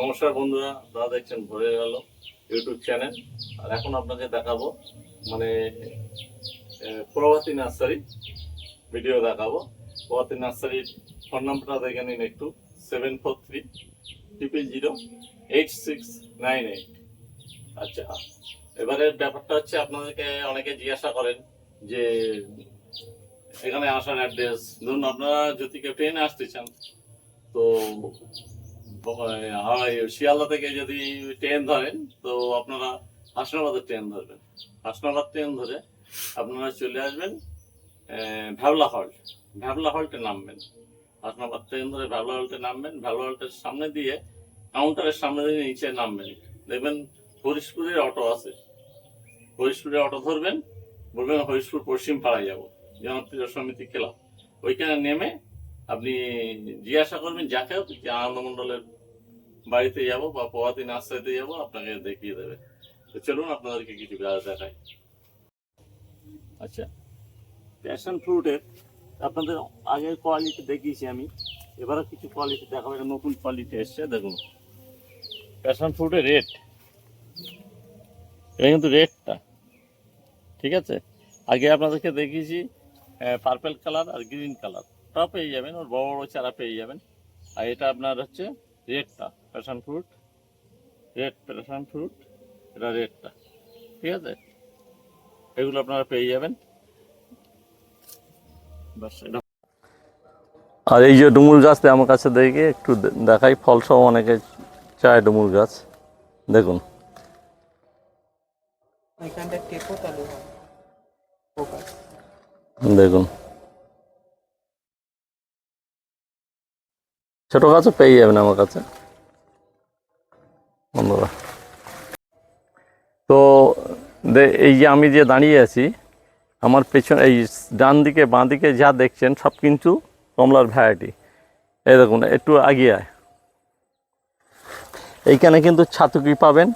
নমস্কার বন্ধুরা দাদা দেখছেন ভরে গেল ইউটিউব চ্যানেল। আর এখন আপনাকে দেখাবো মানে প্রভাতী নার্সারি ভিডিও দেখাবো। প্রভাতী নার্সারির ফোন নাম্বারটা দেখে নিন একটু, seven four three triple zero eight six nine eight. আচ্ছা এবারে ব্যাপারটা হচ্ছে আপনাদেরকে অনেকে জিজ্ঞাসা করেন যে, এখানে আসার অ্যাড্রেস ধরুন আপনারা যদি কেউ ট্রেনে আসতে চান, তো শিয়ালদা থেকে যদি ট্রেন ধরেন, তো আপনারা হাসনাবাদের ট্রেন ধরবেন। হাসনাবাদ ট্রেন ধরে আপনারা চলে আসবেন ভ্যাবলা হল্ট ভ্যাবলা হল্টে নামবেন। হাসনাবাদ ট্রেন ধরে ভ্যাবলা হল্টে নামবেন, ভ্যাবলা হল্টের সামনে দিয়ে, কাউন্টারের সামনে দিয়ে নিচে নামবেন। দেখবেন হরিশপুরের অটো আছে। হরিশপুরের অটো ধরবেন, বলবেন হরিশপুর পশ্চিম পাড়ায় যাব, জনপ্রিয় সমিতি ক্লাব। ওইখানে নেমে আপনি জিজ্ঞাসা করবেন যাকে হোক যে আনন্দ মণ্ডলের বাড়িতে যাব বা প্রভাতী নার্সারিতে যাব, আপনাকে দেখিয়ে দেবে। তো চলুন আপনাদেরকে কিছু গাছ দেখাই। আচ্ছা প্যাশন ফ্রুটের আপনাদের আগের কোয়ালিটি দেখিয়েছি আমি। এবারে কিছু কোয়ালিটি দেখাবো, একটা নতুন কোয়ালিটি এসছে, দেখুন। প্যাশন ফ্রুটের রেট এটা কিন্তু রেটটা ঠিক আছে? আগে আপনাদেরকে দেখিয়েছি পার্পেল কালার আর গ্রিন কালার ওটাও পেয়ে যাবেন ওর বড় বড় চারা পেয়ে যাবেন। আর এটা আপনার হচ্ছে রেডটা passion fruit red passion fruit এটা রেডটা ঠিক আছে? এগুলো আপনারা পেয়ে যাবেন। আর এই যে ডুমুর গাছটা আমার কাছে দেখে একটু দে- দেখাই ফল সহ অনেকে চায় ডুমুর গাছ। দেখুন। দেখুন। ছোট গাছও পেয়ে যাবেন আমার কাছে। বন্ধুরা। তো এই যে আমি যে দাঁড়িয়ে আছি, আমার পেছন, এই ডান দিকে, বাঁ দিকে যা দেখছেন, সব কিন্তু কমলার ভ্যারাইটি এই দেখুন, একটু আগিয়ে আয়। এইখানে কিন্তু ছাতুকি পাবেন,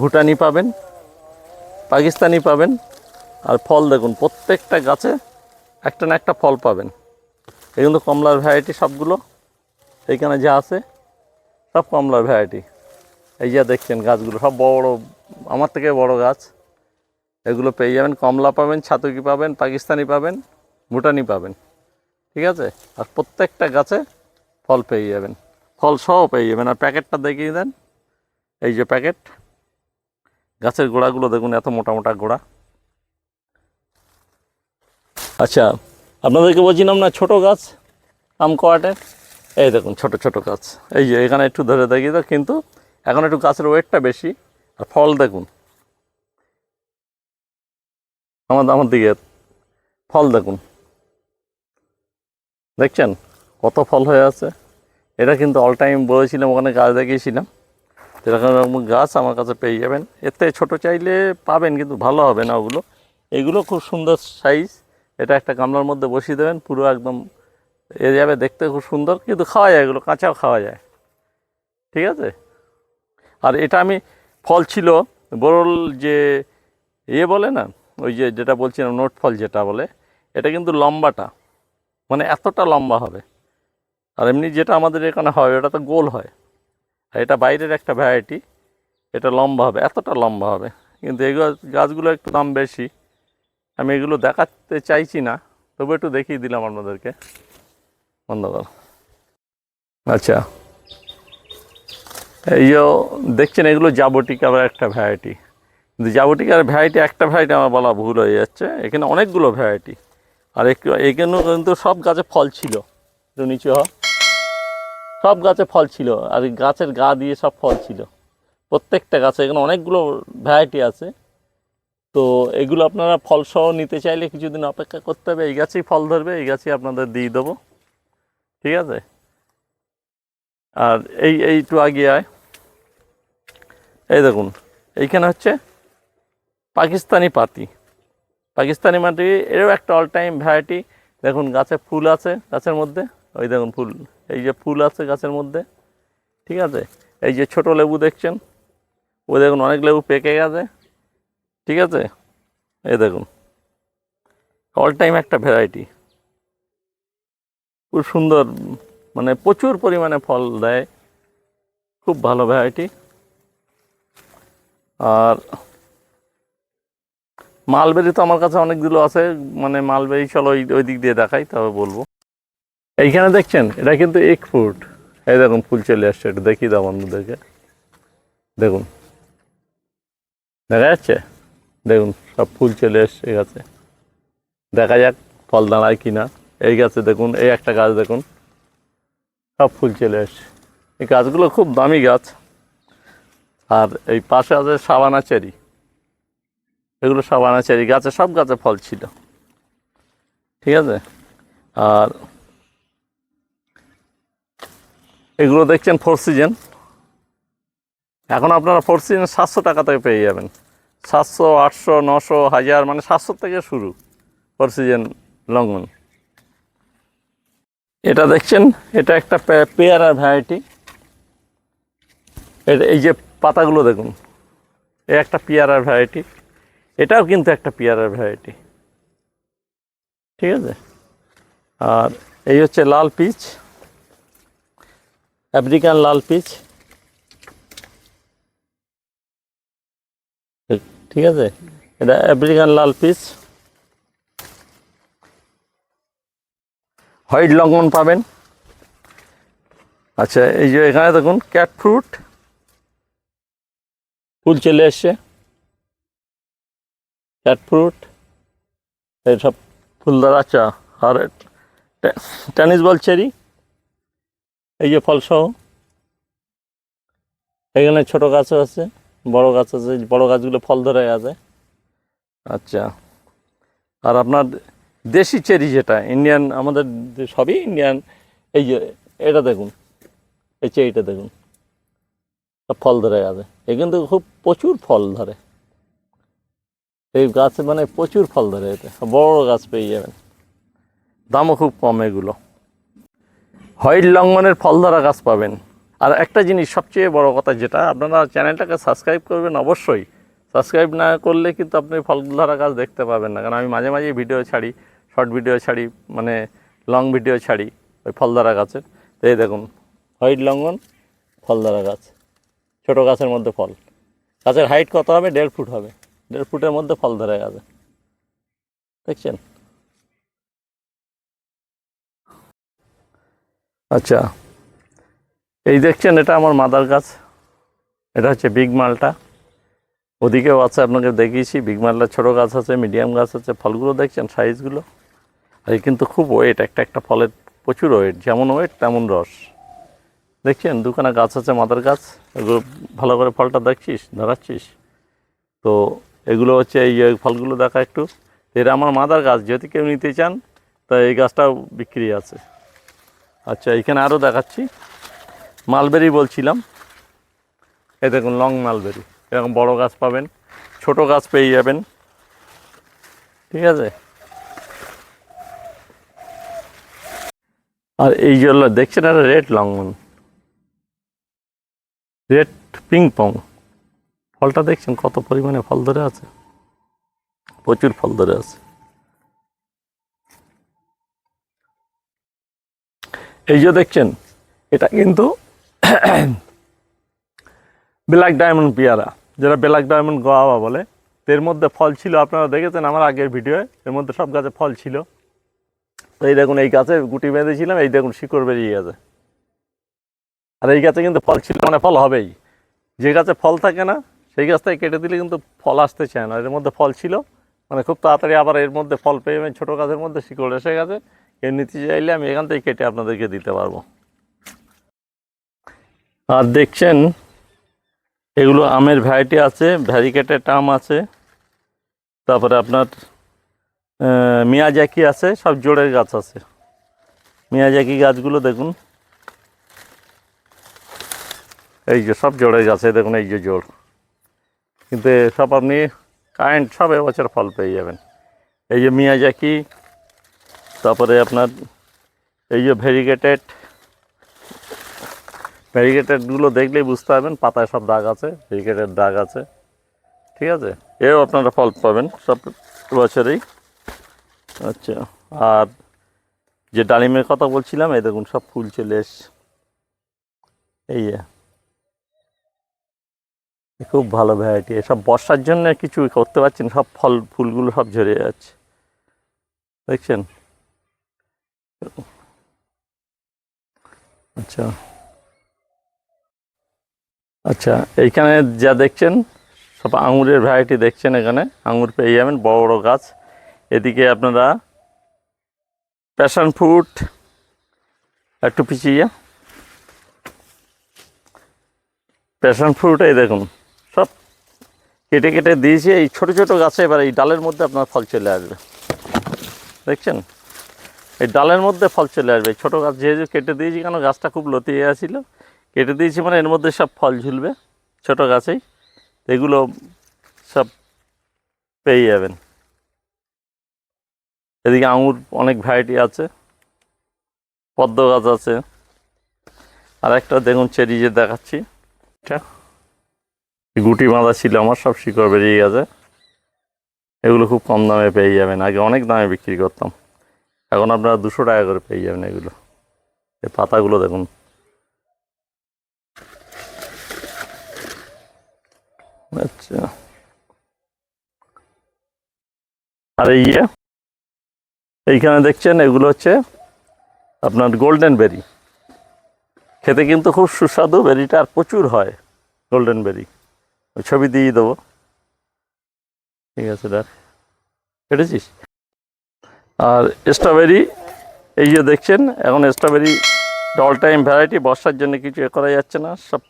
ভুটানি পাবেন, পাকিস্তানি পাবেন, আর ফল দেখুন, প্রত্যেকটা গাছে একটা না একটা ফল পাবেন। এই কিন্তু কমলার ভ্যারাইটি সবগুলো এইখানে যা আছে, সব কমলার ভ্যারাইটি এই যা দেখছেন গাছগুলো, সব বড় বড়, আমার থেকে বড় গাছ। এগুলো পেয়ে যাবেন, কমলা পাবেন, ছাতুকি পাবেন, পাকিস্তানি পাবেন, ভুটানি পাবেন। ঠিক আছে? আর প্রত্যেকটা গাছে ফল পেয়ে যাবেন। ফল সহ পেয়ে যাবেন। আর প্যাকেটটা দেখিয়ে দেন। এই যে প্যাকেট। গাছের গোড়াগুলো দেখুন, এত মোটা মোটা গোড়া। আচ্ছা আপনাদেরকে বলছিলাম না, ছোট গাছ, আম কোয়াটের এই দেখুন, ছোট ছোট গাছ। এই যে, এখানে একটু ধরে দেখি দাও কিন্তু এখন একটু গাছের ওয়েটটা বেশি। আর ফল দেখুন। আমার আমার দিকে, ফল দেখুন। দেখছেন? কত ফল হয়ে আছে। এটা কিন্তু অল টাইম বলেছিলাম, ওখানে গাছ দেখিয়েছিলাম। এরকম গাছ আমার কাছে পেয়ে যাবেন। এতে ছোট চাইলে পাবেন, কিন্তু ভালো হবে না ওগুলো। এগুলো খুব সুন্দর সাইজ এটা একটা গামলার মধ্যে বসিয়ে দেবেন, পুরো একদম এ যাবে দেখতে খুব সুন্দর, কিন্তু খাওয়া যায় এগুলো, কাঁচাও খাওয়া যায়। ঠিক আছে? আর এটা আমি, ফল ছিল, বরল যে ইয়ে বলে না, ওই যে যেটা বলছিলাম, নোট ফল যেটা বলে, এটা কিন্তু লম্বাটা মানে এতটা লম্বা হবে। আর এমনি যেটা আমাদের এখানে হয়, ওটা তো গোল হয়। আর এটা বাইরের একটা ভ্যারাইটি এটা লম্বা হবে, এতটা লম্বা হবে। কিন্তু এই গাছ- গাছগুলো একটু দাম বেশি। আমি এগুলো দেখাতে চাইছি না, তবু একটু দেখিয়ে দিলাম আপনাদেরকে। বন্ধ আচ্ছা। এই যে দেখছেন, এগুলো জাবটিকার একটা ভ্যারাইটি কিন্তু জাবটিকার ভ্যারাইটি একটা ভ্যারাইটি আমার বলা ভুল হয়ে যাচ্ছে। এখানে অনেকগুলো ভ্যারাইটি আর এখানেও কিন্তু সব গাছে ফল ছিল। নিচে হ। সব গাছে ফল ছিল। আর গাছের গা দিয়ে সব ফল ছিল। প্রত্যেকটা গাছে এখানে অনেকগুলো ভ্যারাইটি আছে। তো এগুলো আপনারা ফলসহ নিতে চাইলে কিছুদিন অপেক্ষা করতে হবে। এই গাছেই ফল ধরবে, এই গাছেই আপনাদের দিয়ে দেবো। ঠিক আছে? আর এই এই একটু আগে আয়। এই দেখুন, এইখানে হচ্ছে পাকিস্তানি পাতি। পাকিস্তানি মাটি, এরও একটা অল টাইম ভ্যারাইটি দেখুন, গাছে ফুল আছে গাছের মধ্যে। ওই দেখুন, ফুল, এই যে ফুল আছে গাছের মধ্যে। ঠিক আছে? এই যে ছোট লেবু দেখছেন? ওই দেখুন, অনেক লেবু পেকে গেছে। ঠিক আছে? এই দেখুন অল টাইম একটা ভ্যারাইটি খুব সুন্দর মানে প্রচুর পরিমাণে ফল দেয়। খুব ভালো ভ্যারাইটি আর মালবেরি তো আমার কাছে অনেকগুলো আছে মানে মালবেরি চলো ওই ওই দিক দিয়ে দেখাই, তবে বলব। এইখানে দেখছেন, এটা কিন্তু এক ফুট এই দেখুন, ফুল চলে আসছে, একটু দেখিয়ে দাও বন্ধুদেরকে। দেখুন। দেখা যাচ্ছে? দেখুন, সব ফুল চলে এসছে গাছে। দেখা যাক ফল দাঁড়ায় কি না এই গাছে দেখুন, এই একটা গাছ দেখুন। সব ফুল চলে এসছে এই গাছগুলো খুব দামি গাছ। আর এই পাশে আছে সাবানা চেরি। এগুলো সাবানা চেরি, গাছে সব গাছে ফল ছিল। ঠিক আছে? আর এগুলো দেখছেন ফোর সিজন। এখন আপনারা ফোর সিজন সাতশো টাকা থেকে পেয়ে যাবেন। সাতশো, আটশো, নশো, হাজার মানে সাতশো থেকে শুরু। ফোর সিজন লঙ্ঘন এটা দেখছেন? এটা একটা পেয়ারা ভ্যারাইটি এটা এই যে পাতাগুলো দেখুন এই একটা পেয়ারার ভ্যারাইটি এটাও কিন্তু একটা পেয়ারার ভ্যারাইটি ঠিক আছে? আর এই হচ্ছে লাল পিচ, আফ্রিকান লাল পিচ। ঠিক আছে? এটা আফ্রিকান লাল পিচ। হোয়াইট লঙ্ঘন পাবেন। আচ্ছা এই যে এখানে দেখুন, ক্যাট ফ্রুট। ফুল চলে এসছে। Cat fruit. এইসব ফুল দ্বারা চা আর টেনিস বল, চেরি। এই যে ফলসহ এখানে ছোট গাছও আছে, বড় গাছ আছে, বড় গাছগুলো ফল ধরে আছে আচ্ছা আর আপনার দেশি চেরি যেটা ইন্ডিয়ান আমাদের সবই ইন্ডিয়ান এই যে, এটা দেখুন, এই চেরিটা দেখুন ফল ধরে আছে। এ কিন্তু খুব প্রচুর ফল ধরে। এই গাছে মানে প্রচুর ফল ধরে এতে, বড় বড় গাছ পেয়ে যাবেন। দামও খুব কম এগুলো। হোয়াইট লঙ্গনের ফল ধরা গাছ পাবেন। আর একটা জিনিস সবচেয়ে বড় কথা যেটা, আপনারা চ্যানেলটাকে সাবস্ক্রাইব করবেন অবশ্যই। সাবস্ক্রাইব না করলে কিন্তু আপনি ফল ধরা গাছ দেখতে পাবেন না, কারণ আমি মাঝে মাঝে ভিডিও ছাড়ি। শর্ট ভিডিও ছাড়ি মানে লং ভিডিও ছাড়ি ওই ফল ধরা গাছের। তো এই দেখুন হোয়াইট লঙ্গন ফল ধরা গাছ। ছোটো গাছের মধ্যে ফল। গাছের হাইট কত হবে? দেড় ফুট হবে। দেড় ফুটের মধ্যে ফল ধরে গেছে। দেখছেন? আচ্ছা এই দেখছেন, এটা আমার মাদার গাছ। এটা হচ্ছে বিগ মালটা। ওদিকেও আছে, আপনাকে দেখিয়েছি। বিগ মালটা ছোটো গাছ আছে মিডিয়াম গাছ আছে। ফলগুলো দেখছেন সাইজগুলো এই কিন্তু খুব ওয়েট একটা একটা ফলের প্রচুর ওয়েট যেমন ওয়েট তেমন রস। দেখছেন, দুখানা গাছ আছে, মাদার গাছ, এগুলো ভালো করে ফলটা দেখছিস, ধরাচ্ছিস। তো এগুলো হচ্ছে এই ফলগুলো দেখা একটু। এটা আমার মাদার গাছ, যদি কেউ নিতে চান, তা এই গাছটাও বিক্রি আছে। আচ্ছা এখানে আরও দেখাচ্ছি। মালবেরি বলছিলাম। এ দেখুন, লং মালবেরি। এরকম বড় গাছ পাবেন, ছোট গাছ পেয়ে যাবেন। ঠিক আছে? আর এই জন্য দেখছেন একটা রেড লংমন রেড পিং পং ফলটা দেখছেন কত পরিমাণে? ফল ধরে আছে? প্রচুর ফল ধরে আছে। এই যে দেখছেন, এটা কিন্তু ব্ল্যাক ডায়মন্ড পেয়ারা। যেটা ব্ল্যাক ডায়মন্ড গোয়াবা বলে, এর মধ্যে ফল ছিল, আপনারা দেখেছেন আমার আগের ভিডিওয়ে এর মধ্যে সব গাছে ফল ছিল। এই দেখুন, এই গাছে গুটি বেঁধেছিলাম, এই দেখুন, শিকড় বেরিয়ে গেছে। আর এই গাছে কিন্তু ফল ছিল মানে ফল হবেই। যে গাছে ফল থাকে না, সেই গাছ থেকে কেটে দিলে কিন্তু ফল আসতে চায় না। এর মধ্যে ফল ছিল মানে খুব তাড়াতাড়ি আবার এর মধ্যে ফল পেয়ে যাবেন ছোটো গাছের মধ্যে শিকড় এসে গেছে। কেউ নিতে চাইলে আমি এখান থেকে কেটে আপনাদেরকে দিতে পারব। আর দেখছেন, এগুলো আমের ভ্যারাইটি আছে ভ্যারিকেটেড আম আছে। তারপরে আপনার মিয়াজাকি আছে, সব জোড়ের গাছ আছে। মিয়াজাকি গাছগুলো দেখুন। এই যে সব জোড়ের গাছ দেখুন এই যে জোড়। কিন্তু সব আপনি কারেন্ট সব এবছর ফল পেয়ে যাবেন। এই যে মিয়াজাকি তারপরে আপনার এই যে ভেরিগেটেড ভেরিগেটেডগুলো দেখলেই বুঝতে পারবেন, পাতায় সব দাগ আছে, ভেরিগেটেড দাগ আছে, ঠিক আছে? এও আপনারা ফল পাবেন সব বছরেই। আচ্ছা আর যে ডালিমের কথা বলছিলাম, এই দেখুন সব ফুল চলে এসছে। এই খুব ভালো ভ্যারাইটি এসব বর্ষার জন্য কিছু করতে পারছেন সব ফল, ফুলগুলো সব ঝরে যাচ্ছে। দেখছেন? আচ্ছা। আচ্ছা এইখানে যা দেখছেন, সব আঙুরের ভ্যারাইটি দেখছেন এখানে? আঙুর পেয়ে যাবেন, বড় বড় গাছ। এদিকে আপনারা প্যাশন ফ্রুট একটু পিছিয়ে। প্যাশন ফ্রুট এই দেখুন, সব কেটে কেটে দিয়েছি, এই ছোট ছোট গাছে এবার এই ডালের মধ্যে আপনার ফল চলে আসবে। দেখছেন? এই ডালের মধ্যে ফল চলে আসবে। ছোটো গাছ যেহেতু কেটে দিয়েছি, কেন গাছটা খুব লতিয়ে গেছিল কেটে দিয়েছি মানে এর মধ্যে সব ফল ঝুলবে, ছোট গাছেই। এগুলো সব পেয়ে যাবেন। এদিকে আঙুর অনেক ভ্যারাইটি আছে। পদ্ম গাছ আছে। আর একটা দেখুন চেরি যে দেখাচ্ছি। এটা গুটি বাঁধা ছিল আমার, সব শিকড় বেরিয়ে গেছে। এগুলো খুব কম দামে পেয়ে যাবেন। আগে অনেক দামে বিক্রি করতাম। এখন আপনারা দুশো টাকা করে পেয়ে যাবেন এগুলো। এই পাতাগুলো দেখুন। আচ্ছা। আর ইয়ে এইখানে দেখছেন, এগুলো হচ্ছে আপনার গোল্ডেন বেরি খেতে কিন্তু খুব সুস্বাদু বেরিটা আর প্রচুর হয় গোল্ডেন বেরি ছবি দিয়ে দেবো। ঠিক আছে, দেখ। কেটেছিস আর স্ট্রবেরি এই যে দেখছেন, এখন স্ট্রবেরি অল টাইম ভ্যারাইটি বর্ষার জন্য কিছু এ করা যাচ্ছে না, সব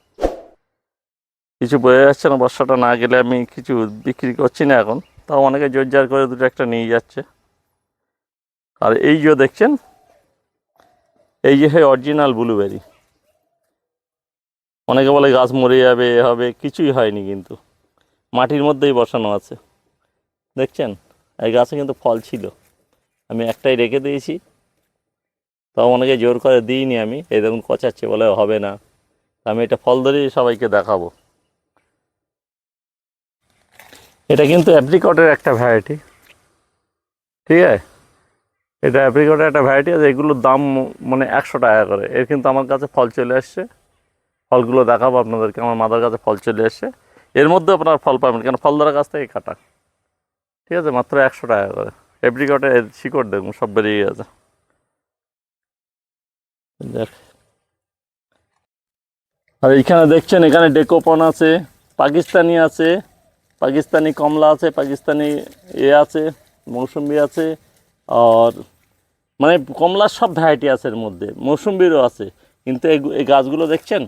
কিছু বোঝা যাচ্ছে না, বর্ষাটা না গেলে আমি কিছু বিক্রি করছি না এখন। তাও অনেকে জোর জোরজার করে দুটো একটা নিয়ে যাচ্ছে। আর এই যে দেখছেন, এই যে হয় অরিজিনাল ব্লুবেরি অনেকে বলে গাছ মরে যাবে, এ হবে, কিছুই হয়নি কিন্তু। মাটির মধ্যেই বসানো আছে। দেখছেন? এই গাছে কিন্তু ফল ছিল। আমি একটাই রেখে দিয়েছি। তাও অনেকে জোর করে দিইনি আমি। এই দেখুন কচাচ্ছে বলে হবে না। আমি এটা ফল ধরেই সবাইকে দেখাবো। এটা কিন্তু অ্যাপ্রিকটের একটা ভ্যারাইটি ঠিক আছে? এটা অ্যাপ্রিকটের একটা ভ্যারাইটি আছে, এগুলোর দাম মানে একশো টাকা করে। এর কিন্তু আমার কাছে ফল চলে আসছে। ফলগুলো দেখাবো আপনাদেরকে, আমার মাদার কাছে ফল চলে এসছে এর মধ্যে আপনার ফল পাবেন, কেন ফল ধরা গাছ থেকে কাটা। ঠিক আছে, মাত্র একশো টাকা করে। এপ্রিকটে শিকড় দেখুন, সব বেরিয়ে গেছে। দেখ। আর এইখানে দেখছেন, এখানে ডেকোপন আছে, পাকিস্তানি আছে, পাকিস্তানি কমলা আছে, পাকিস্তানি এ আছে, মৌসুম্বি আছে। আর মানে কমলার সব ভ্যারাইটি আছে এর মধ্যে মৌসুম্বিরও আছে, কিন্তু এই গাছগুলো দেখছেন?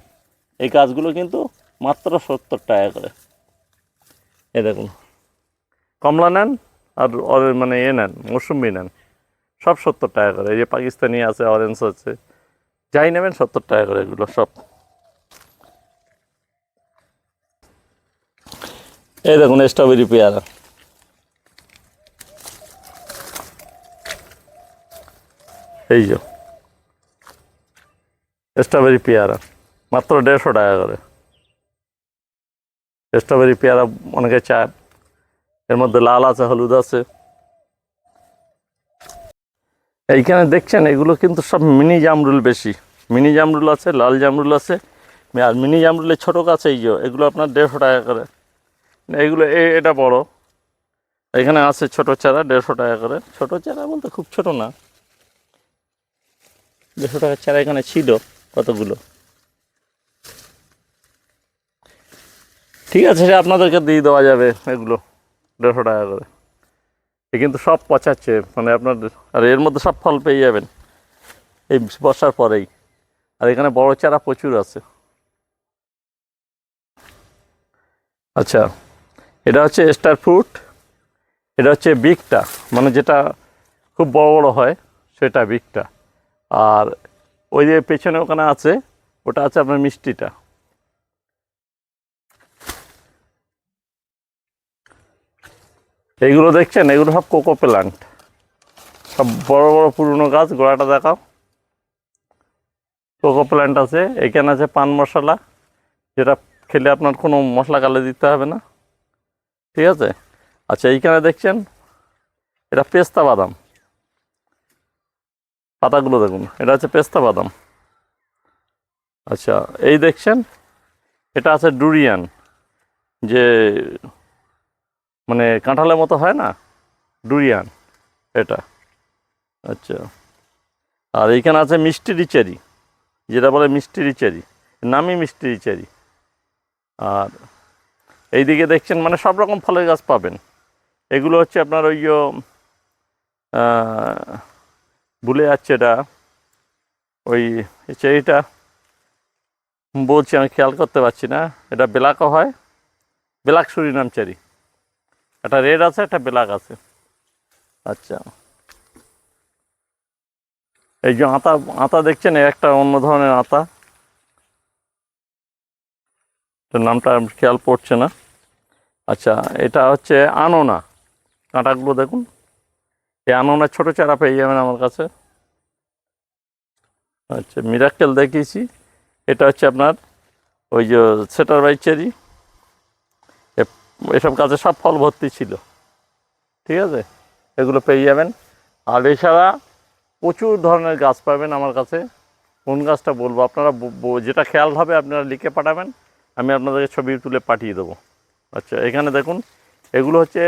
এই গাছগুলো কিন্তু মাত্র সত্তর টাকা করে। এ দেখুন, কমলা নেন আর মানে এ নেন মৌসুম্বি নেন, সব সত্তর টাকা করে। এই যে পাকিস্তানি আছে অরেঞ্জ আছে, যাই নেবেন সত্তর টাকা করে এগুলো সব। এই দেখুন স্ট্রবেরি পেয়ারা। এই যে। স্ট্রবেরি পেয়ারা, মাত্র দেড়শো টাকা করে। স্ট্রবেরি পেয়ারা অনেকে চায়। এর মধ্যে লাল আছে, হলুদ আছে। এইখানে দেখছেন, এগুলো কিন্তু সব মিনি জামরুল বেশি। মিনি জামরুল আছে, লাল জামরুল আছে। আর মিনি জামরুলের ছোটো গাছ এই যে, এগুলো আপনার দেড়শো টাকা করে। এইগুলো, এ- এটা বড়। এখানে আছে ছোট চারা, দেড়শো টাকা করে। ছোট চারা বলতে খুব ছোট না। দেড়শো টাকার চারা এখানে ছিল কতগুলো? ঠিক আছে সে আপনাদেরকে দিয়ে দেওয়া যাবে এগুলো, দেড়শো টাকা করে। কিন্তু সব পচাচ্ছে মানে আপনার, আর এর মধ্যে সব ফল পেয়ে যাবেন, এই বর্ষার পরেই। আর এখানে বড় চারা প্রচুর আছে। আচ্ছা এটা হচ্ছে স্টার ফ্রুট, এটা হচ্ছে বিগটা মানে যেটা খুব বড় বড় হয়, সেটা বিগটা আর ওই যে পেছনে ওখানে আছে, ওটা আছে আপনার মিষ্টিটা। এইগুলো দেখছেন? এগুলো সব কোকো প্লান্ট। সব বড় বড় পুরনো গাছ, গোড়াটা দেখাও। কোকো প্ল্যান্ট আছে, এখানে আছে পান মশলা, যেটা খেলে আপনার কোনো মশলা গালে দিতে হবে না। ঠিক আছে? আচ্ছা এইখানে দেখছেন? এটা পেস্তা বাদাম। পাতাগুলো দেখুন, এটা হচ্ছে পেস্তা বাদাম। আচ্ছা এই দেখছেন, এটা আছে ডুরিয়ান, যে মানে কাঁঠালের মতো হয় না? ডুরিয়ান, এটা। আচ্ছা আর এইখানে আছে মিষ্টি চেরি যেটা বলে মিষ্টি চেরি নামই মিষ্টি চেরি আর এইদিকে দেখছেন মানে সব রকম ফলের গাছ পাবেন। এগুলো হচ্ছে আপনার ওই ভুলে যাচ্ছে এটা। ওই চেরিটা বলছি আমি খেয়াল করতে পারছি না। এটা বেলাকও হয়। বেলাক সুরিনাম চেরি একটা রেড আছে, একটা ব্ল্যাক আছে। আচ্ছা। এই যে আতা আতা দেখছেন? একটা অন্য ধরনের আতা। নামটা খেয়াল পড়ছে না। আচ্ছা এটা হচ্ছে আনোনা। কাঁটাগুলো দেখুন। এই ছোটো চারা পেয়ে যাবেন আমার কাছে। আচ্ছা মিরাক্কেল দেখিয়েছি। এটা হচ্ছে আপনার ওই যে সেটার বাই চেরি। এসব গাছে সব ফল ভর্তি ছিল। ঠিক আছে? এগুলো পেয়ে যাবেন। আর এছাড়া প্রচুর ধরনের গাছ পাবেন আমার কাছে। কোন গাছটা বলব? আপনারা যেটা খেয়াল হবে আপনারা লিখে পাঠাবেন। আমি আপনাদেরকে ছবি তুলে পাঠিয়ে দেবো। আচ্ছা এখানে দেখুন, এগুলো হচ্ছে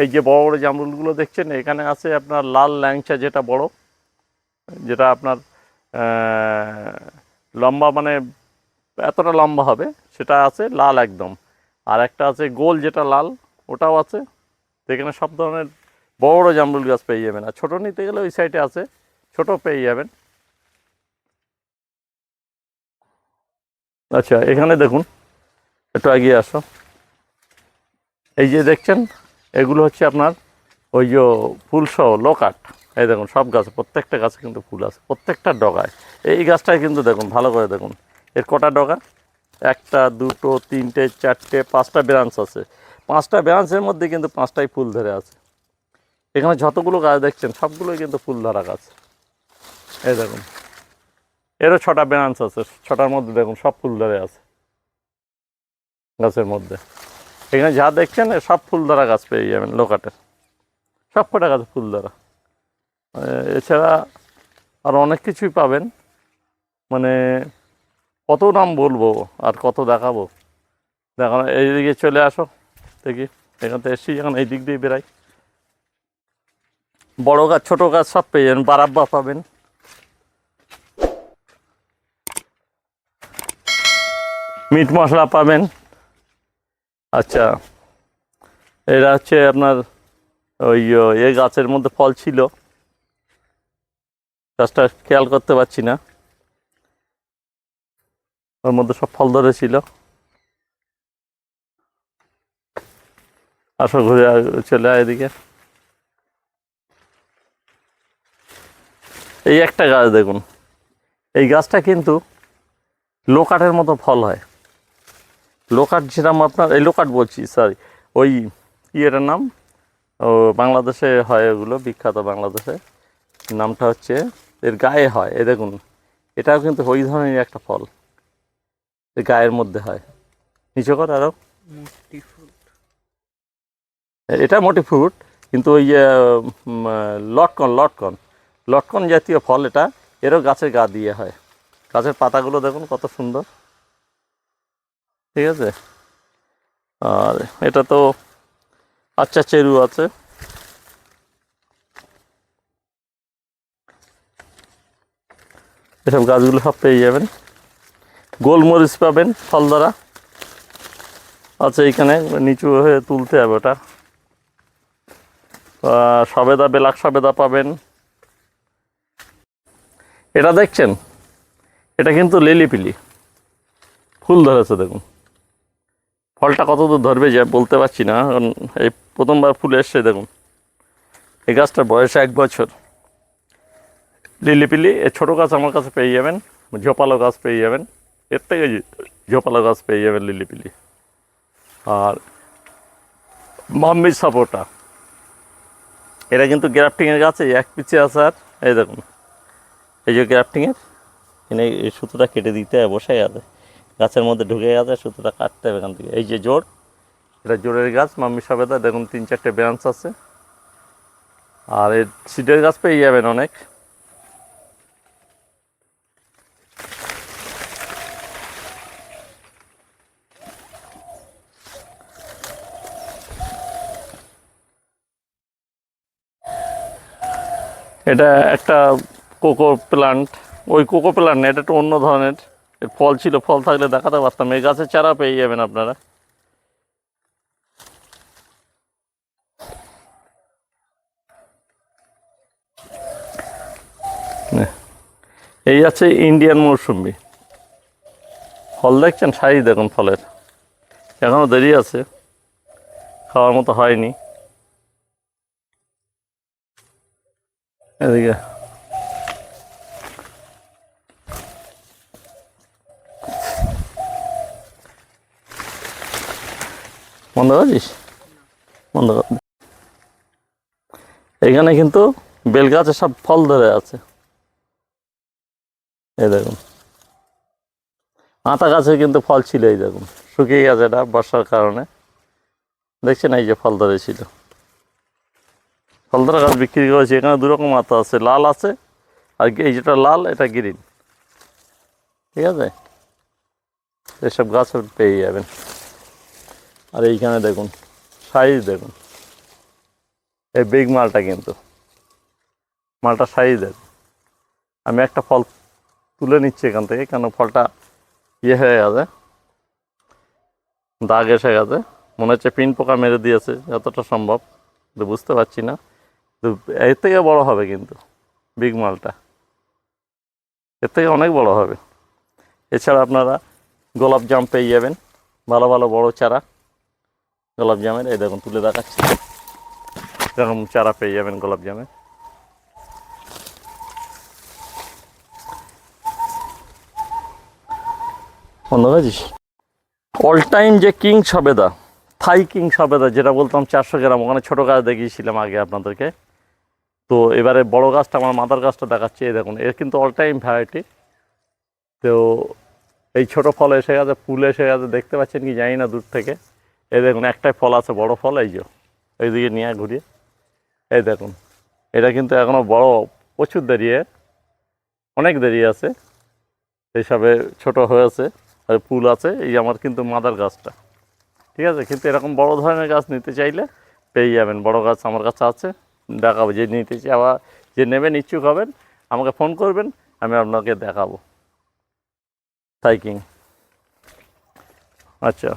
এই যে বড় বড় জামরুলগুলো দেখছেন, এখানে আছে আপনার লাল ল্যাংচা যেটা বড়, যেটা আপনার লম্বা মানে এতটা লম্বা হবে, সেটা আছে লাল একদম। আর একটা আছে গোল যেটা লাল, ওটাও আছে। এখানে সব ধরনের বড় বড় জামরুল গাছ পেয়ে যাবেন। আর ছোটো নিতে গেলে ওই সাইডে আছে ছোটো পেয়ে যাবেন। আচ্ছা এখানে দেখুন, একটু এগিয়ে আসো। এই যে দেখছেন এগুলো হচ্ছে আপনার ওই যে ফুলসহ লোকাট এই দেখুন, সব গাছ, প্রত্যেকটা গাছে কিন্তু ফুল আছে, প্রত্যেকটা ডগায়। এই গাছটায় কিন্তু দেখুন, ভালো করে দেখুন। এর কটা ডগা? একটা, দুটো, তিনটে, চারটে, পাঁচটা ব্রাঞ্চ আছে। পাঁচটা ব্রাঞ্চের মধ্যে কিন্তু পাঁচটাই ফুল ধরে আছে। এখানে যতগুলো গাছ দেখছেন, সবগুলোই কিন্তু ফুল ধরা গাছ। এই দেখুন, এরও ছটা ব্রাঞ্চ আছে, ছটার মধ্যে দেখুন সব ফুল ধরে আছে। গাছের মধ্যে। এখানে যা দেখছেন সব ফুল ধরা গাছ পেয়ে যাবেন লোকাটের সব কটা গাছ ফুল ধরা এছাড়া আর অনেক কিছুই পাবেন। মানে কত নাম বলব আর কত দেখাবো। দেখানো এইদিকে চলে আসো। দেখি, এখান থেকে এসছি, এখন এই দিক দিয়ে বেরাই বড়ো গাছ, ছোটো গাছ সব পেয়ে যাবেন, বারাব্বা পাবেন। মিট মশলা পাবেন। আচ্ছা। এটা হচ্ছে আপনার ওই এ গাছের মধ্যে ফল ছিল। গাছটা খেয়াল করতে পারছি না। ওর মধ্যে সব ফল ধরেছিল। আসো ঘুরে চলে আয় এদিকে। এই একটা গাছ দেখুন। এই গাছটা কিন্তু লোকাটের মতো ফল হয়। লোকাট যেরকম আপনার এই লোকাট বলছি সরি ওই ইয়েটার নাম ও বাংলাদেশে হয় ওগুলো বিখ্যাত বাংলাদেশে। নামটা হচ্ছে এর গায়ে হয় এ দেখুন এটাও কিন্তু ওই ধরনের একটা ফল। গায়ের মধ্যে হয়। নিচে কর আরও এটা মোটি ফ্রুট কিন্তু ওই যে লটকন লটকন। লটকন জাতীয় ফল এটা এরও গাছের গা দিয়ে হয়। গাছের পাতাগুলো দেখুন কত সুন্দর। ঠিক আছে? আর এটা তো আচ্ছা চেরু আছে। এসব গাছগুলো সব পেয়ে যাবেন। গোলমরিচ পাবেন ফল দ্বারা আচ্ছা এইখানে নিচু হয়ে তুলতে হবে ওটা। সবেদা, বেলাক সবেদা পাবেন। এটা দেখছেন? এটা কিন্তু লিলিপিলি। ফুল ধরেছে, দেখুন। ফলটা কত দূর ধরবে যে বলতে পারছি না, কারণ এই প্রথমবার ফুল এসছে দেখুন। এই গাছটার বয়স এক বছর। লিলিপিলি এই ছোটো গাছ আমার কাছে পেয়ে যাবেন, ঝোপালো গাছ পেয়ে যাবেন, এর থেকে ঝোপালো গাছ পেয়ে যাবেন লিলিপিলি। আর মাম্মি সাপোটা। এটা কিন্তু গ্রাফটিংয়ের গাছ, এক পিছে আছে আর, এই দেখুন। এই যে গ্রাফটিংয়ের এই সুতোটা কেটে দিতে বসে আছে। গাছের মধ্যে ঢুকে গেছে, সুতোটা কাটতে হবে এখান থেকে। এই যে জোর এটা জোরের গাছ, মাম্মি সাবেদা, দেখুন তিন চারটে ব্রাঞ্চ আছে। আর এর সিটের গাছ পেয়ে যাবেন অনেক। এটা একটা কোকো প্লান্ট। ওই কোকো প্লান্ট এটা একটু অন্য ধরনের। ফল ছিল, ফল থাকলে দেখাতে পারতাম এই গাছের চারা পেয়ে যাবেন আপনারা। এই আছে ইন্ডিয়ান মৌসুম্বি। ফল দেখছেন? সাইজ দেখুন ফলের। এখনও দেরি আছে। খাওয়ার মতো হয়নি। এদিকে বন্ধ করছিস? বন্ধ কর। এখানে কিন্তু বেল গাছে সব ফল ধরে আছে। এই দেখুন। আতা গাছে কিন্তু ফল ছিল, এই দেখুন। শুকিয়ে গেছে এটা বর্ষার কারণে। দেখছেন এই যে ফল ধরেছিল। ফল ধরা গাছ বিক্রি করেছি। এখানে দু রকম আতা আছে, লাল আছে আর এই যেটা লাল, এটা গ্রিন। ঠিক আছে? এসব গাছ পেয়ে যাবেন। আর এইখানে দেখুন সাইজ দেখুন। এই বিগ মালটা কিন্তু। মালটা সাইজ দেখুন। আমি একটা ফল তুলে নিচ্ছি এখান থেকে, কেন ফলটা ইয়ে হয়ে গেছে, দাগ এসে গেছে। মনে হচ্ছে পিন পোকা মেরে দিয়েছে যতটা সম্ভব বুঝতে পারছি না। এর থেকে বড় হবে কিন্তু বিগ মালটা। এর থেকে অনেক বড় হবে। এছাড়া আপনারা গোলাপ জাম পেয়ে যাবেন, ভালো ভালো বড় চারা। গোলাপ জামের, এই দেখুন, তুলে দেখাচ্ছি। এরকম চারা পেয়ে যাবেন গোলাপ জামের অল টাইম যে কিং সবেদা থাই কিং সবেদা, যেটা বলতাম চারশো গ্রাম, ওখানে ছোটো গাছ দেখিয়েছিলাম আগে আপনাদেরকে। তো এবারে বড় গাছটা, আমার মাদার গাছটা দেখাচ্ছি, এই দেখুন, এর কিন্তু অল টাইম ভ্যারাইটি তো এই ছোট ফল এসে গেছে, ফুল এসে গেছে, দেখতে পাচ্ছেন কি? জানি না দূর থেকে। এই দেখুন, একটাই ফল আছে, বড় ফল, এই যে, এইদিকে নিয়ে ঘুরিয়ে। এই দেখুন, এটা কিন্তু এখনও বড়, প্রচুর দেরি অনেক দেরি আছে। এইসবে ছোট হয়েছে, আর ফুল আছে, এই আমার কিন্তু মাদার গাছটা। ঠিক আছে, কিন্তু এরকম বড় ধরনের গাছ নিতে চাইলে পেয়ে যাবেন, বড় গাছ আমার কাছে আছে, দেখাবো, যে নিতে আবার যে নেবেন, ইচ্ছুক হবেন, আমাকে ফোন করবেন, আমি আপনাকে দেখাবো। সাইকিং। আচ্ছা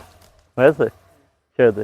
হয়েছে? ছেড়ে দে